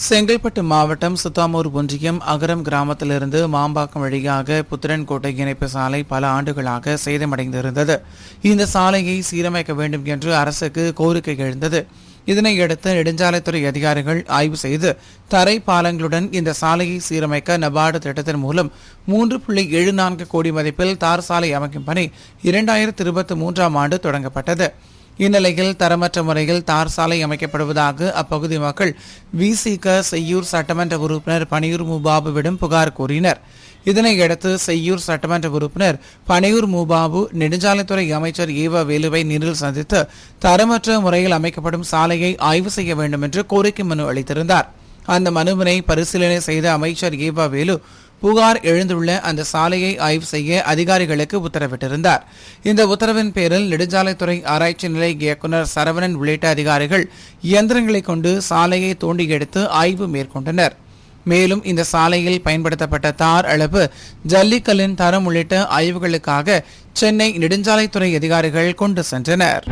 செங்கல்பட்டு மாவட்டம் சுத்தாமூர் ஒன்றியம் அகரம் கிராமத்திலிருந்து மாம்பாக்கம் வழியாக புத்திரன்கோட்டை இணைப்பு சாலை பல ஆண்டுகளாக சேதமடைந்திருந்தது. இந்த சாலையை சீரமைக்க வேண்டும் என்று அரசுக்கு கோரிக்கை எழுந்தது. இதனையடுத்து நெடுஞ்சாலைத்துறை அதிகாரிகள் ஆய்வு செய்து தரை பாலங்களுடன் இந்த சாலையை சீரமைக்க நபார்டு திட்டத்தின் மூலம் மூன்று புள்ளி ஏழு நான்கு கோடி மதிப்பில் தார் சாலை அமைக்கும் பணி இரண்டாயிரத்தி இருபத்தி மூன்றாம் ஆண்டு தொடங்கப்பட்டது. இந்நிலையில் தரமற்ற முறையில் தார் சாலை அமைக்கப்படுவதாக அப்பகுதி மக்கள் விசிக செய்யூர் சட்டமன்ற உறுப்பினர் பனியூர் முபாபுவிடம் புகார் கூறினர். இதனையடுத்து செய்யூர் சட்டமன்ற உறுப்பினர் பனையூர் மூபாபு நெடுஞ்சாலைத்துறை அமைச்சர் ஏவ வேலுவை நேரில் சந்தித்து தரமற்ற முறையில் அமைக்கப்படும் சாலையை ஆய்வு செய்ய வேண்டும் என்று கோரிக்கை மனு அளித்திருந்தார். அந்த மனுவினை பரிசீலனை செய்த அமைச்சர் ஏவ வேலு புகார் எழுந்துள்ள அந்த சாலையை ஆய்வு செய்ய அதிகாரிகளுக்கு உத்தரவிட்டிருந்தார். இந்த உத்தரவின் பேரில் நெடுஞ்சாலைத்துறை ஆராய்ச்சி நிலை இயக்குநர் சரவணன் உள்ளிட்ட அதிகாரிகள் இயந்திரங்களை கொண்டு சாலையை தோண்டி எடுத்து ஆய்வு மேற்கொண்டனர். மேலும் இந்த சாலையில் பயன்படுத்தப்பட்ட தார் அளவு ஜல்லிக்கல்லின் தரம் உள்ளிட்ட ஆய்வுகளுக்காக சென்னை நெடுஞ்சாலைத்துறை அதிகாரிகள் கொண்டு சென்றனர்.